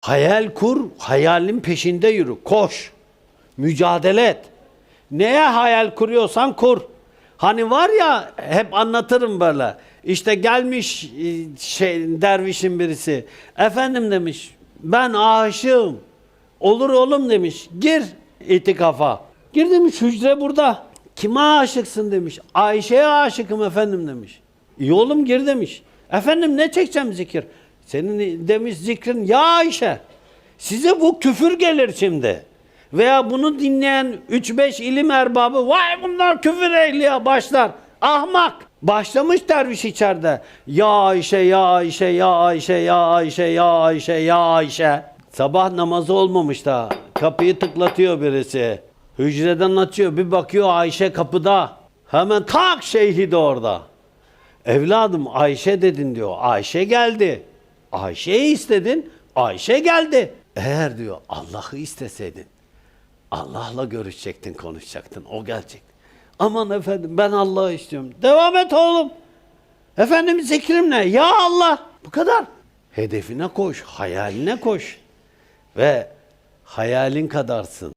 Hayal kur, hayalin peşinde yürü. Koş. Mücadele et. Neye hayal kuruyorsan kur. Hani var ya hep anlatırım böyle. İşte gelmiş e, şey dervişin birisi. Efendim demiş ben aşığım. Olur oğlum demiş. Gir itikafa. Gir demiş hücre burada. Kime aşıksın demiş. Ayşe'ye aşıkım efendim demiş. İyi oğlum gir demiş. Efendim ne çekeceğim zikir? Senin demiş zikrin ya Ayşe. Size bu küfür gelir şimdi. Veya bunu dinleyen 3-5 ilim erbabı vay bunlar küfür ehli ya başlar. Ahmak. Başlamış derviş içeride. Ya Ayşe, ya Ayşe, ya Ayşe, ya Ayşe, ya Ayşe, ya Ayşe. Sabah namazı olmamış daha. Kapıyı tıklatıyor birisi. Hücreden açıyor. Bir bakıyor Ayşe kapıda. Hemen tak şeyhi de orada. Evladım Ayşe dedin diyor. Ayşe geldi. Ayşe'yi istedin. Ayşe geldi. Eğer diyor Allah'ı isteseydin Allah'la görüşecektin, konuşacaktın. O gelecek. Aman efendim ben Allah'ı istiyorum. Devam et oğlum. Efendim zikrim ne? Ya Allah. Bu kadar. Hedefine koş, hayaline koş. Ve hayalin kadarsın.